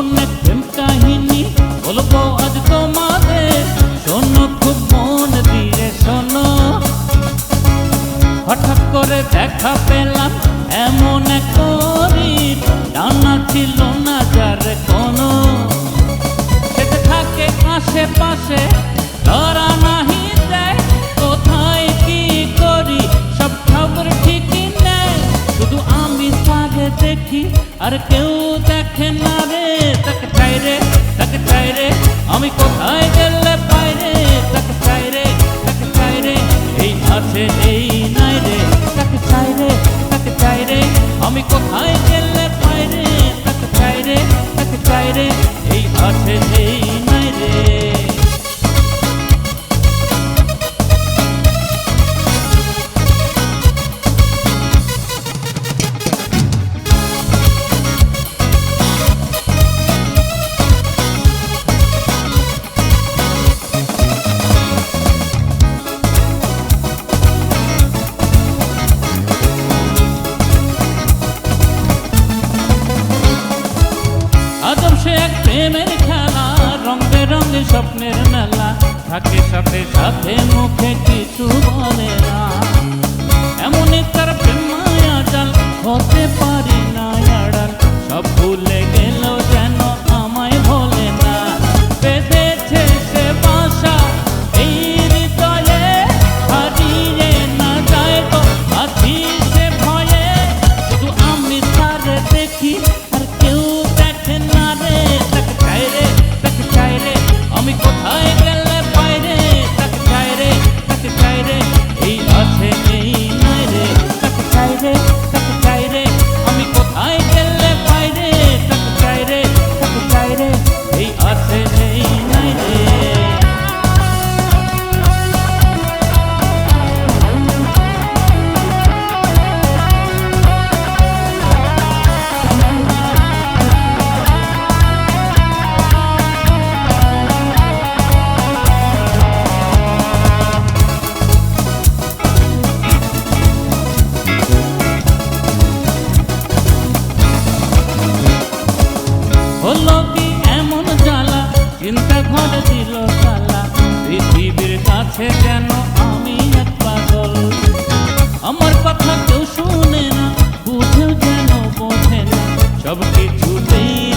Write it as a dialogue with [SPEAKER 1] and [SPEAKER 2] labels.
[SPEAKER 1] নতুন প্রেম কাহিনী বলব আজ তোমাদের। শোনো, খুব মন দিয়ে শোনো। হঠাৎ করে দেখা পেলাম এমন করি ডানা ছিল না যার থাকে আশেপাশে কি করি, সব ঠিকই নেয়। আমি দেখি, আর কেউ দেখে না রে। আমি কোথায় প্রেমের খেলা, রং বেরঙের স্বপ্নের মেলা। থাকে সাথে সাথে মুখে কিছু বলে না। এমন তার প্রেম মায়া জাল হতে পারে। দিল তালা পৃথিবীর কাছে যেন আমি এক পাগল। আমার কথা কেউ শুনে না, বুঝেও যেন বোঝে না সব কিছুতেই